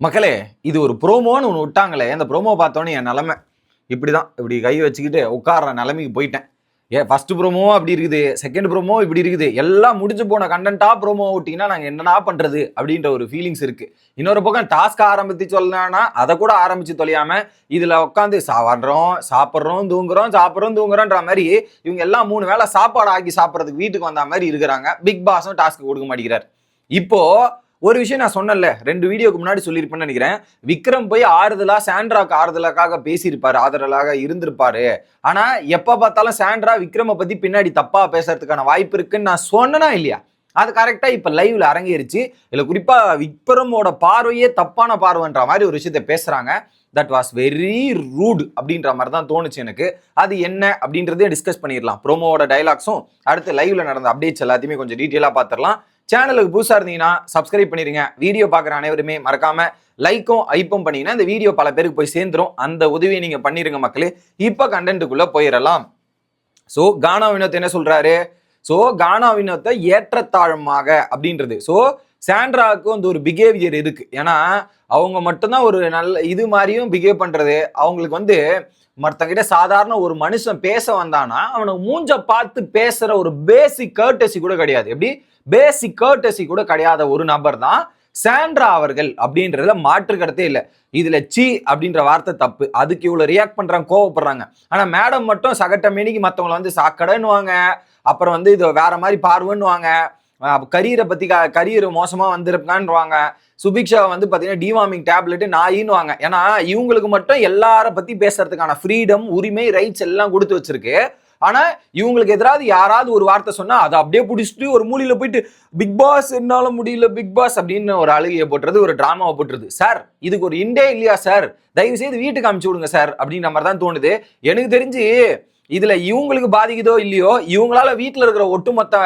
மக்களே இது ஒரு ப்ரோமோன்னு ஒன்று விட்டாங்களே அந்த ப்ரோமோ பார்த்தோன்னே என் நிலமை இப்படி தான் இப்படி கை வச்சுக்கிட்டு உட்கார்ற நிலமைக்கு போயிட்டேன். ஏ ஃபர்ஸ்ட் ப்ரோமோ அப்படி இருக்குது செகண்ட் ப்ரோமோ இப்படி இருக்குது எல்லாம் முடிஞ்சு போன கண்டென்ட்டாக ப்ரோமோ விட்டிங்கன்னா நாங்கள் என்னடா பண்ணுறது அப்படின்ற ஒரு ஃபீலிங்ஸ் இருக்குது இன்னொரு பக்கம் டாஸ்க் ஆரம்பித்து சொல்லலாம்னா அதை கூட ஆரம்பித்து தொலையாமல் இதில் உட்காந்து சாடுறோம் சாப்பிட்றோம் தூங்குறோம் சாப்பிட்றோம் தூங்குறோன்ற மாதிரி இவங்க எல்லாம் மூணு வேளை சாப்பாடு ஆக்கி சாப்பிட்றதுக்கு வீட்டுக்கு வந்த மாதிரி இருக்கிறாங்க. பிக் பாஸும் டாஸ்க்கு கொடுக்க மாட்டேங்கிறார். இப்போது ஒரு விஷயம் நான் சொன்னேன்ல ரெண்டு வீடியோக்கு முன்னாடி சொல்லியிருப்பேன்னு நினைக்கிறேன். விக்ரம் போய் ஆறுதலா சாண்ட்ராக்கு ஆறுதலாக்காக பேசியிருப்பாரு ஆதரலாக இருந்திருப்பாரு. ஆனா எப்ப பார்த்தாலும் சாண்ட்ரா விக்ரம பத்தி பின்னாடி தப்பா பேசுறதுக்கான வாய்ப்பு இருக்குன்னு நான் சொன்னனா இல்லையா? அது கரெக்டாக இப்போ லைவில் அரங்கேறிச்சு. இதில் குறிப்பாக விக்ரமோட பார்வையே தப்பான பார்வைன்ற மாதிரி ஒரு விஷயத்த பேசுகிறாங்க தட் வாஸ் வெரி ரூட் அப்படின்ற மாதிரி தான் தோணுச்சு எனக்கு. அது என்ன அப்படின்றதையும் டிஸ்கஸ் பண்ணிடலாம். ப்ரோமோவோட டைலாக்ஸும் அடுத்து லைவில் நடந்த அப்டேட்ஸ் எல்லாத்தையுமே கொஞ்சம் டீட்டெயிலாக பார்த்துடலாம். சேனலுக்கு புதுசாக இருந்தீங்கன்னா சப்ஸ்கிரைப் பண்ணிடுங்க வீடியோ பார்க்குற அனைவருமே மறக்காம லைக்கும் ஐப்பும் பண்ணீங்கன்னா இந்த வீடியோ பல பேருக்கு போய் சேர்ந்துரும். அந்த உதவியை நீங்கள் பண்ணிடுங்க மக்களே. இப்போ கண்டென்ட்டுக்குள்ளே போயிடலாம். ஸோ கானா வினோத் என்ன சொல்கிறாரு ஸோ கானா வினோத்தை ஏற்றத்தாழமாக அப்படின்றது. ஸோ சாண்ட்ராவுக்கு வந்து ஒரு பிஹேவியர் இருக்குது ஏன்னா அவங்க மட்டும்தான் ஒரு நல்ல இது மாதிரியும் பிஹேவ் பண்ணுறது அவங்களுக்கு வந்து மற்றங்கிட்ட சாதாரண ஒரு மனுஷன் பேச வந்தானா அவனுக்கு மூஞ்ச பார்த்து பேசுற ஒரு பேசிக் கர்டசி கூட கிடையாது. எப்படி? பேசிக் கர்டசி கூட கிடையாத ஒரு நபர் தான் சாண்ட்ரா அவர்கள் அப்படின்றதுல மாற்று கருத்தே இல்லை. இதுல சி அப்படின்ற வார்த்தை தப்பு. அதுக்கு இவ்வளவு ரியாக்ட் பண்றாங்க கோவப்படுறாங்க. ஆனா மேடம் மட்டும் சகட்ட மேனிக்கு மத்தவங்களை வந்து சாக்கடைன்னுவாங்க. அப்புறம் வந்து இது வேற மாதிரி பார்வைன்னுவாங்க. கரியரை பத்தி கரியர் மோசமா வந்திருக்கான்னுவாங்க. சுபிக்ஷா வந்து பாத்தீங்கன்னா டிவார்மிங் டேப்லெட் நாயின்னுவாங்க. ஏன்னா இவங்களுக்கு மட்டும் எல்லார பத்தி பேசுறதுக்கான ஃப்ரீடம் உரிமை ரைட்ஸ் எல்லாம் கொடுத்து வச்சிருக்கு. ஆனா இவங்களுக்கு எதிராவது யாராவது ஒரு வார்த்தை சொன்னா அதை அப்படியே பிடிச்சிட்டு ஒரு மூலையில போயிட்டு பிக் பாஸ் என்னால முடியல பிக் பாஸ் அப்படின்னு ஒரு அழுகையை போட்டுறது ஒரு டிராமாவை போட்டுருது சார் இதுக்கு ஒரு இண்டே இல்லையா சார் தயவு செய்து வீட்டுக்கு அமுச்சு விடுங்க சார் அப்படின்ற மாதிரி தான் தோணுது. எனக்கு தெரிஞ்சு இதுல இவங்களுக்கு பாதிக்குதோ இல்லையோ இவங்களால வீட்டுல இருக்கிற ஒட்டுமொத்த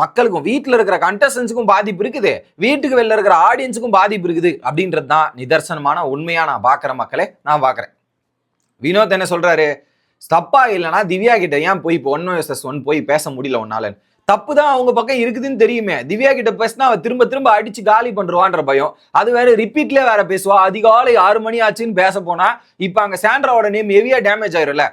மக்களுக்கும் வீட்டில் இருக்கிற கண்டஸ்டன்ஸுக்கும் பாதிப்பு இருக்குது. வீட்டுக்கு வெளில இருக்கிற ஆடியன்ஸுக்கும் பாதிப்பு இருக்குது. அப்படின்றது தான் நிதர்சனமான உண்மையாக நான் பார்க்குற மக்களே நான் பார்க்குறேன். வினோத் என்ன சொல்கிறாரு தப்பா இல்லைனா திவ்யா கிட்ட ஏன் போய் இப்போ ஒன் எஸ் ஒன் போய் பேச முடியல ஒன்னால தப்பு தான் அவங்க பக்கம் இருக்குதுன்னு தெரியுமே. திவ்யா கிட்ட பேசினா அவ திரும்ப திரும்ப அடிச்சு காலி பண்ருவான்ற பயம். அது வேற ரிப்பீட்லேயே வேற பேசுவா. அதிகாலை ஆறு மணி ஆச்சுன்னு பேச போனா இப்போ அங்கே சாண்ட்ராவோட நேம் ஹெவியா டேமேஜ் ஆயிரும்ல.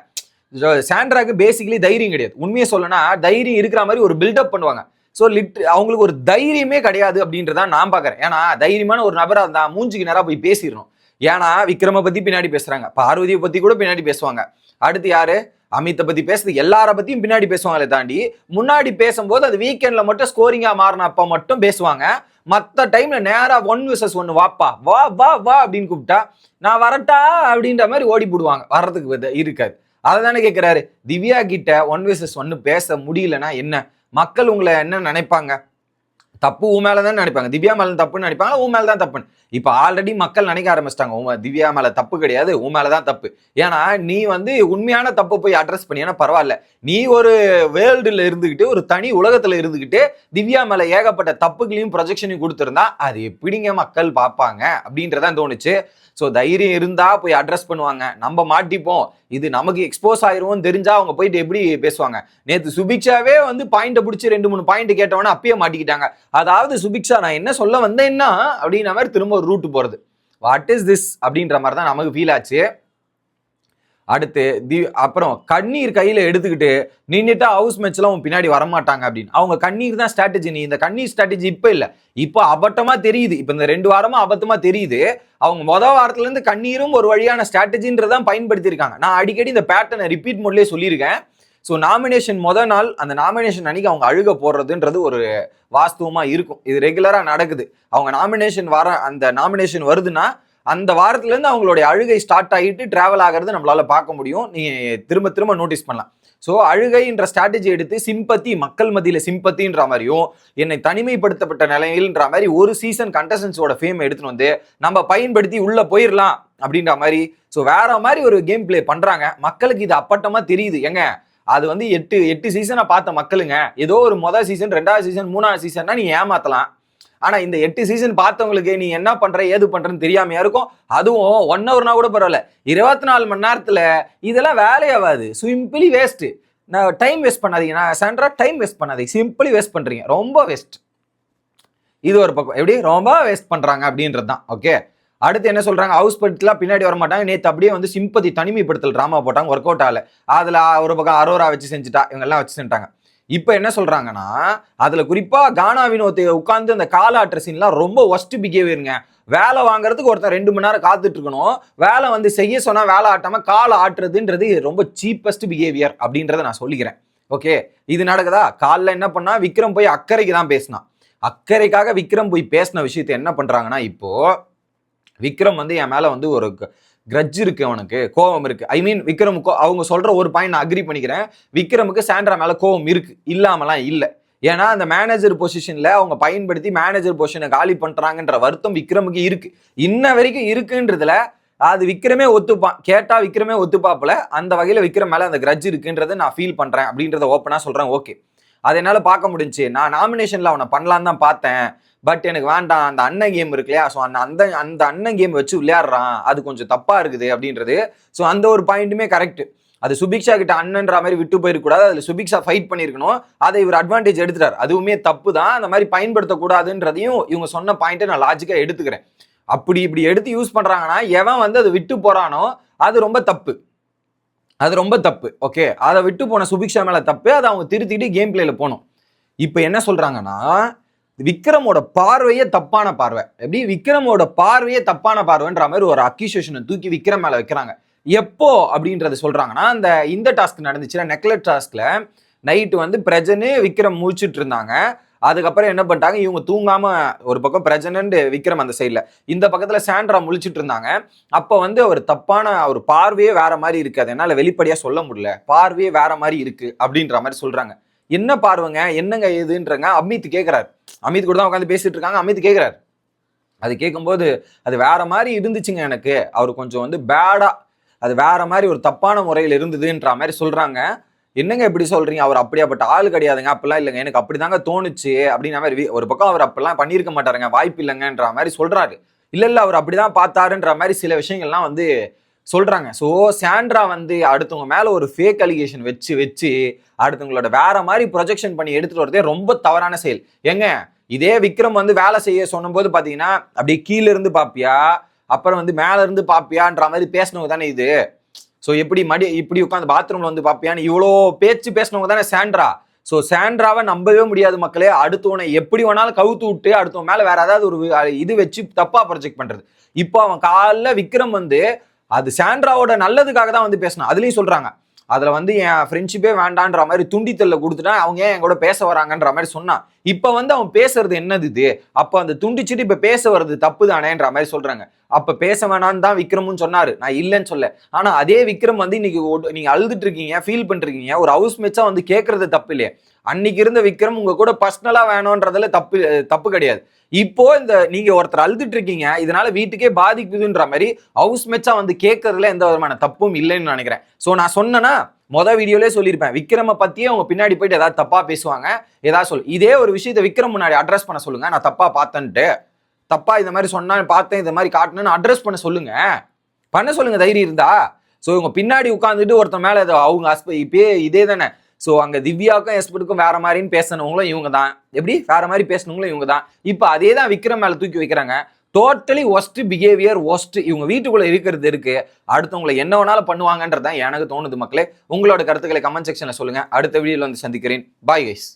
சாண்ட்ராக்கு பேசிக்கலி தைரியம் கிடையாது. உண்மையை சொல்லனா தைரியம் இருக்கிற மாதிரி ஒரு பில்டப் பண்ணுவாங்க. ஸோ லிட் அவங்களுக்கு ஒரு தைரியமே கிடையாது அப்படின்றத நான் பார்க்குறேன். ஏன்னா தைரியமான ஒரு நபராக இருந்தால் மூஞ்சிக்கு நேராக போய் பேசிடணும். ஏன்னா விக்ரம பற்றி பின்னாடி பேசுகிறாங்க பார்வதியை பற்றி கூட பின்னாடி பேசுவாங்க. அடுத்து யாரு? அமித்தை பற்றி பேசுறது எல்லார பற்றியும் பின்னாடி பேசுவாங்களே தாண்டி முன்னாடி பேசும்போது அது வீக்கெண்டில் மட்டும் ஸ்கோரிங்காக மாறினப்போ மட்டும் பேசுவாங்க. மற்ற டைமில் நேராக ஒன் விசஸ் ஒன்று வாப்பா வா வா வா அப்படின்னு கூப்பிட்டா நான் வரட்டா அப்படின்ற மாதிரி ஓடி போடுவாங்க. வர்றதுக்கு இருக்காது. அதை தானே கேட்குறாரு திவ்யா கிட்ட ஒன் விசஸ் ஒன்னு பேச முடியலன்னா என்ன? மக்கள் உங்களை என்ன நினைப்பாங்க? தப்பு உன் மேலே தான் நினைப்பாங்க. திவ்யா மேலே தப்புன்னு நினைப்பாங்க உன் மேலே தான் தப்புன்னு. இப்போ ஆல்ரெடி மக்கள் நினைக்க ஆரம்பிச்சிட்டாங்க. உன் திவ்யா மேலே தப்பு கிடையாது உன் மேலே தான் தப்பு. ஏன்னா நீ வந்து உண்மையான தப்பு போய் அட்ரஸ் பண்ணியனா பரவாயில்ல. நீ ஒரு வேர்ல்டில் இருந்துக்கிட்டு ஒரு தனி உலகத்தில் இருந்துக்கிட்டு திவ்யா மேலே ஏகப்பட்ட தப்புகளையும் ப்ரொஜெக்ஷனையும் கொடுத்துருந்தா அது எப்படிங்க மக்கள் பார்ப்பாங்க? அப்படின்றதான் தோணுச்சு. ஸோ தைரியம் இருந்தால் போய் அட்ரஸ் பண்ணுவாங்க. நம்ம மாட்டிப்போம். இது நமக்கு எக்ஸ்போஸ் ஆயிரும்னு தெரிஞ்சா அவங்க போயிட்டு எப்படி பேசுவாங்க? நேற்று சுபிக்ஷாவே வந்து பாயிண்ட்டை பிடிச்சி ரெண்டு மூணு பாயிண்ட் கேட்டவொன்னே அப்பயே மாட்டிக்கிட்டாங்க. அதாவது சுபிக்ஷா நான் என்ன சொல்ல வந்தேன்னா அப்படின்ற மாதிரி திரும்ப ஒரு ரூட் போறது. வாட் இஸ் திஸ் அப்படின்ற மாதிரி தான் நமக்கு ஃபீல் ஆச்சு. அடுத்து தி அப்புறம் கண்ணீர் கையில் எடுத்துக்கிட்டு நின்றுட்டு ஹவுஸ் மேட்ச்லாம் உன் பின்னாடி வரமாட்டாங்க அப்படின்னு. அவங்க கண்ணீர் தான் ஸ்ட்ராட்டஜி நீ இந்த கண்ணீர் ஸ்ட்ராட்டஜி இப்போ இல்லை. இப்போ அபட்டமாக தெரியுது. இப்போ இந்த ரெண்டு வாரமாக அபத்தமாக தெரியுது. அவங்க மொதல் வாரத்துலேருந்து கண்ணீரும் ஒரு வழியான ஸ்ட்ராட்டஜின்றதான் பயன்படுத்தியிருக்காங்க. நான் அடிக்கடி இந்த பேட்டர்னை ரிப்பீட் மோட்லேயே சொல்லியிருக்கேன். ஸோ நாமினேஷன் முத நாள் அந்த நாமினேஷன் அன்னைக்கு அவங்க அழுக போடுறதுன்றது ஒரு வாஸ்துவமாக இருக்கும். இது ரெகுலராக நடக்குது. அவங்க நாமினேஷன் வர அந்த நாமினேஷன் வருதுன்னா அந்த வாரத்துலேருந்து அவங்களுடைய அழுகை ஸ்டார்ட் ஆகிட்டு ட்ராவல் ஆகிறது நம்மளால பார்க்க முடியும். நீ திரும்ப திரும்ப நோட்டீஸ் பண்ணலாம். ஸோ அழுகைன்ற ஸ்ட்ராட்டஜி எடுத்து சிம்பத்தி மக்கள் மத்தியில் சிம்பத்தின்ற மாதிரியும் என்னை தனிமைப்படுத்தப்பட்ட நிலையில்ன்ற மாதிரி ஒரு சீசன் கண்டஸ்டன்ஸோட ஃபேம் எடுத்துன்னு வந்து நம்ம பயன்படுத்தி உள்ளே போயிடலாம் அப்படின்ற மாதிரி. ஸோ வேற மாதிரி ஒரு கேம் பிளே பண்ணுறாங்க மக்களுக்கு இது அப்பட்டமாக தெரியுது. எங்க அது வந்து எட்டு எட்டு சீசனை பார்த்த மக்களுங்க. ஏதோ ஒரு மொதல் சீசன் ரெண்டாவது சீசன் மூணாவது சீசன்னா நீ ஏமாத்தலாம். ஆனா இந்த எட்டு சீசன் பார்த்தவங்களுக்கு நீ என்ன பண்ற ஏது பண்றன்னு தெரியாமையா இருக்கும். அதுவும் ஒன் ஹவர்னா கூட பரவாயில்ல. இருபத்தி நாலு மணி நேரத்துல இதெல்லாம் வேலையாகாது சிம்பிளி வேஸ்ட் நான் டைம் வேஸ்ட் பண்ணாதீங்க. நான் சென்ட்ரா டைம் வேஸ்ட் பண்ணாதீங்க. சிம்பிளி வேஸ்ட் பண்றீங்க. ரொம்ப வேஸ்ட் இது ஒரு பக்கம். எப்படி? ரொம்ப வேஸ்ட் பண்றாங்க அப்படின்றது தான் ஓகே அடுத்து என்ன சொல்றாங்க? ஹவுஸ் பட்லாம் பின்னாடி வர மாட்டாங்க. நேற்று அப்படியே வந்து சிம்பதி தனிமைப்படுத்தல் ட்ராமா போட்டாங்க. ஒர்க் அவுட் ஆகல. அதில் ஒரு பக்கம் அரோரா வச்சு செஞ்சுட்டா. இவங்கெல்லாம் வச்சு செஞ்சுட்டாங்க. இப்போ என்ன சொல்கிறாங்கன்னா அதில் குறிப்பாக கானா வினோத் உட்காந்து அந்த கால ஆட்டுற சீன்லாம் ரொம்ப ஒஸ்ட் பிஹேவியருங்க வேலை வாங்குறதுக்கு ஒருத்தன் ரெண்டு மணி நேரம் காத்துட்டு இருக்கணும் வேலை வந்து செய்ய சொன்னால் வேலை ஆட்டாமல் காலை ஆட்டுறதுன்றது ரொம்ப சீப்பஸ்ட் பிஹேவியர் அப்படின்றத நான் சொல்லிக்கிறேன். ஓகே இது நடக்குதா? காலைல என்ன பண்ணா விக்ரம் போய் அக்கறைக்கு தான் பேசினான். அக்கறைக்காக விக்ரம் போய் பேசின விஷயத்தை என்ன பண்ணுறாங்கன்னா இப்போது விக்ரம் வந்து என் மேலே வந்து ஒரு கிரட்ஜ் இருக்கு அவனுக்கு கோவம் இருக்கு. ஐ மீன் விக்ரமுக்கு அவங்க சொல்ற ஒரு பாயிண்ட் நான் அக்ரி பண்ணிக்கிறேன். விக்ரமுக்கு சாண்ட்ரா மேல கோவம் இருக்கு. இல்லாமலாம் இல்லை. ஏன்னா அந்த மேனேஜர் பொசிஷன்ல அவங்க பயன்படுத்தி மேனேஜர் பொசிஷனை காலி பண்றாங்கன்ற வருத்தம் விக்ரமுக்கு இருக்கு. இன்ன வரைக்கும் இருக்குன்றதுல அது விக்ரமே ஒத்துப்பான். கேட்டா விக்ரமே ஒத்துப்பாப்புல. அந்த வகையில விக்ரம் மேல அந்த கிரட்ஜ் இருக்குன்றதை நான் ஃபீல் பண்றேன். அப்படின்றத ஓப்பனா சொல்றேன். ஓகே அதை என்னால் பார்க்க முடிஞ்சுச்சு நான் நாமினேஷன்ல அவனை பண்ணலான்னு தான் பார்த்தேன். பட் எனக்கு வேண்டாம் அந்த அண்ணன் கேம் இருக்கு இல்லையா ஸோ அந்த அந்த அந்த அண்ணன் கேம் வச்சு விளையாடுறான். அது கொஞ்சம் தப்பாக இருக்குது அப்படின்றது. ஸோ அந்த ஒரு பாயிண்ட்டுமே கரெக்ட் அது சுபிக்ஷா கிட்ட அண்ணன்ற மாதிரி விட்டு போயிருக்கூடாது அதில் சுபிக்ஷா ஃபைட் பண்ணியிருக்கணும். அதை இவர் அட்வான்டேஜ் எடுத்துட்டார். அதுவுமே தப்பு தான். அந்த மாதிரி பயன்படுத்தக்கூடாதுன்றதையும் இவங்க சொன்ன பாயிண்ட்டை நான் லாஜிக்காக எடுத்துக்கிறேன். அப்படி இப்படி எடுத்து யூஸ் பண்ணுறாங்கன்னா எவன் வந்து அதை விட்டு போகிறானோ அது ரொம்ப தப்பு. அது ரொம்ப தப்பு. ஓகே அதை விட்டு போன சுபிக்ஷா மேலே தப்பு. அதை அவங்க திருத்திட்டு கேம் பிளேயில் போகணும். இப்போ என்ன சொல்கிறாங்கன்னா விக்ரமோட பார்வையே தப்பான பார்வை. எப்படி? விக்ரமோட பார்வையே தப்பான பார்வைன்ற மாதிரி ஒரு அக்யூசியேஷனை தூக்கி விக்ரம் மேலே வைக்கிறாங்க. எப்போ? அப்படின்றத சொல்கிறாங்கன்னா அந்த இந்த டாஸ்க் நடந்துச்சுன்னா நெக்லெட் டாஸ்கில் நைட்டு வந்து பிரஜனு விக்ரம் முழிச்சிட்டு இருந்தாங்க. அதுக்கப்புறம் என்ன பண்ணிட்டாங்க? இவங்க தூங்காம ஒரு பக்கம் பிரஜனண்டு விக்ரம் அந்த சைடில் இந்த பக்கத்தில் சாண்ட்ரா முழிச்சிட்டு இருந்தாங்க. அப்போ வந்து அவர் தப்பான ஒரு பார்வையே வேற மாதிரி இருக்கு. அது என்னால் வெளிப்படையாக சொல்ல முடியல. பார்வையே வேற மாதிரி இருக்கு அப்படின்ற மாதிரி சொல்றாங்க. என்ன பார்வைங்க? என்னங்க ஏதுன்றங்க அமித் கேட்குறாரு அமித் கூட தான் உட்காந்து பேசிட்டு இருக்காங்க. அமித் கேட்குறாரு அது கேட்கும்போது அது வேற மாதிரி இருந்துச்சுங்க எனக்கு. அவர் கொஞ்சம் வந்து பேடா அது வேற மாதிரி ஒரு தப்பான முறையில் இருந்ததுன்ற மாதிரி சொல்றாங்க. என்னங்க இப்படி சொல்றீங்க? அவர் அப்படியாப்பட்ட ஆள் கிடையாதுங்க. அப்படிலாம் இல்லைங்க. எனக்கு அப்படிதாங்க தோணுச்சு அப்படின்ற மாதிரி வி- ஒரு பக்கம் அவர் அப்படிலாம் பண்ணியிருக்க மாட்டாருங்க. வாய்ப்பு இல்லைங்கன்ற மாதிரி சொல்றாரு. இல்ல இல்ல அவர் அப்படிதான் பார்த்தாருன்ற மாதிரி சில விஷயங்கள்லாம் வந்து சொல்கிறாங்க ஸோ சாண்ட்ரா வந்து அடுத்தவங்க மேலே ஒரு ஃபேக் அலிகேஷன் வச்சு வச்சு அடுத்தவங்களோட வேற மாதிரி ப்ரொஜெக்ஷன் பண்ணி எடுத்துகிட்டு வரதே ரொம்ப தவறான செயல். ஏங்க இதே விக்ரம் வந்து வேலை செய்ய சொன்னபோது பார்த்தீங்கன்னா அப்படியே கீழே இருந்து பார்ப்பியா அப்புறம் வந்து மேலே இருந்து பார்ப்பியான்ற மாதிரி பேசினவங்க தானே இது. ஸோ எப்படி மடி இப்படி உட்காந்து பாத்ரூமில் வந்து பார்ப்பியான்னு இவ்வளோ பேச்சு பேசினவங்க தானே சாண்ட்ரா ஸோ சாண்ட்ராவை நம்பவே முடியாது மக்களே. அடுத்தவனை எப்படி வேணாலும் கவுத்து விட்டு அடுத்தவன் மேலே வேற ஏதாவது ஒரு இது வச்சு தப்பாக ப்ரொஜெக்ட் பண்ணுறது இப்போ அவன் காலைல விக்ரம் வந்து அது சாண்ட்ராவோட நல்லதுக்காக தான் வந்து பேசினா அதுலேயும் சொல்கிறாங்க அதில் வந்து என் ஃப்ரெண்ட்ஷிப்பே வேண்டான்ற மாதிரி துண்டித்தல்ல கொடுத்துட்டா அவங்க ஏன் என் கூட பேச வராங்கன்ற மாதிரி சொன்னான் இப்போ வந்து அவன் பேசுறது என்னது இது? அப்போ அந்த துண்டிச்சுட்டு இப்போ பேச வர்றது தப்பு தானேன்ற மாதிரி சொல்றாங்க. அப்ப பேச வேணான்னு தான் விக்ரமும் சொன்னாரு. நான் இல்லைன்னு சொல்ல. ஆனா அதே விக்ரம் வந்து இன்னைக்கு நீங்க அழுதுட்டு இருக்கீங்க ஃபீல் பண்ணிருக்கீங்க ஒரு ஹவுஸ் மேட்சா வந்து கேட்கறது தப்பு இல்லையே. அன்னைக்கு இருந்த விக்ரம் உங்க கூட பர்சனலா வேணும்ன்றதுல தப்பு தப்பு கிடையாது. இப்போ இந்த நீங்க ஒருத்தர் அழுதுட்டு இருக்கீங்க இதனால வீட்டுக்கே பாதிக்குதுன்ற மாதிரி ஹவுஸ் மேட்சா வந்து கேட்கறதுல எந்த விதமான தப்பும் இல்லைன்னு நினைக்கிறேன். சோ நான் சொன்னேன்னா மொதல் வீடியோலே சொல்லியிருப்பேன். விக்ரம பத்தியே அவங்க பின்னாடி போயிட்டு ஏதாவது தப்பா பேசுவாங்க. ஏதாவது சொல் இதே ஒரு விஷயத்தை விக்ரம் முன்னாடி அட்ரஸ் பண்ண சொல்லுங்க. நான் தப்பா பார்த்தேன்ட்டு. தப்பா இந்த மாதிரி சொன்னா பார்த்தேன் இந்த மாதிரி காட்டினேன்னு அட்ரஸ் பண்ண சொல்லுங்க. பண்ண சொல்லுங்க தைரியம் இருந்தா. ஸோ இவங்க பின்னாடி உட்காந்துட்டு ஒருத்தன் மேல அவங்க ஹஸ்ப இப்பயே இதே தானே. ஸோ அங்க திவ்யாவுக்கும் எஸ்பர்ட்டுக்கும் வேற மாதிரின்னு பேசினவங்களும் இவங்க தான் எப்படி? வேற மாதிரி பேசினவங்களும் இவங்க தான் இப்போ அதே தான் விக்ரம் மேல தூக்கி வைக்கிறாங்க. டோட்டலி ஒஸ்ட் பிஹேவியர் ஒஸ்ட் இவங்க வீட்டுக்குள்ள இருக்கிறது இருக்கு. அடுத்தவங்களை என்ன வேணாலும் பண்ணுவாங்கன்றது தான் எனக்கு தோணுது மக்களே. உங்களோட கருத்துக்களை கமெண்ட் செக்ஷன்ல சொல்லுங்க. அடுத்த வீடியோல வந்து சந்திக்கிறேன். Bye guys